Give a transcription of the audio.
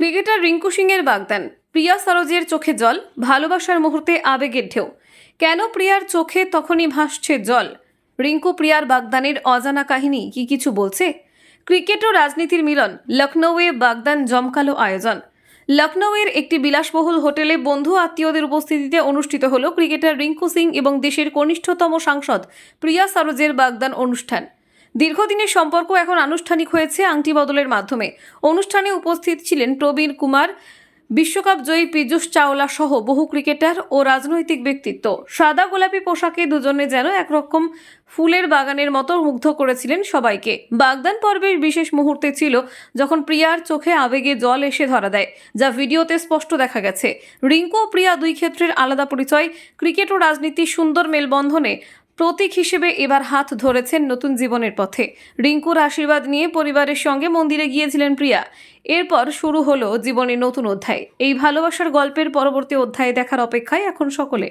Cricketer Rinku সিংয়ের বাগদান, প্রিয়া সরোজের চোখে জল, ভালোবাসার মুহূর্তে আবেগের ঢেউ। কেন প্রিয়ার চোখে তখনই ভাসছে জল? রিঙ্কু প্রিয়ার বাগদানের অজানা কাহিনী কি কিছু বলছে? ক্রিকেট ও রাজনীতির মিলন, লখনৌয়ে বাগদান জমকালো আয়োজন। লখনৌয়ের একটি বিলাসবহুল হোটেলে বন্ধু আত্মীয়দের উপস্থিতিতে অনুষ্ঠিত হল ক্রিকেটার রিঙ্কু সিং এবং দেশের কনিষ্ঠতম সাংসদ প্রিয়া সরোজের বাগদান অনুষ্ঠান। দীর্ঘদিনের সম্পর্ক এখন আনুষ্ঠানিক হয়েছে আংটি বদলের মাধ্যমে। অনুষ্ঠানে উপস্থিত ছিলেন প্রবীণ কুমার, বিশ্বকাপ জয়ী পীযূষ চাওলা সহ বহু ক্রিকেটার ও রাজনৈতিক ব্যক্তিত্ব। সাদা গোলাপি পোশাকে দুজনে যেন একরকম ফুলের বাগানের মতো মুগ্ধ করেছিলেন সবাইকে। বাগদান পর্বের বিশেষ মুহূর্তে ছিল যখন প্রিয়ার চোখে আবেগে জল এসে ধরা দেয়, যা ভিডিওতে স্পষ্ট দেখা গেছে। রিঙ্কু ও প্রিয়া দুই ক্ষেত্রের আলাদা পরিচয়। ক্রিকেট ও রাজনীতির সুন্দর মেলবন্ধনে প্রতীক হিসেবে এবার হাত ধরেছেন নতুন জীবনের পথে। রিঙ্কুর আশীর্বাদ নিয়ে পরিবারের সঙ্গে মন্দিরে গিয়েছিলেন প্রিয়া। এরপর শুরু হলো জীবনের নতুন অধ্যায়। এই ভালোবাসার গল্পের পরবর্তী অধ্যায় দেখার অপেক্ষায় এখন সকলে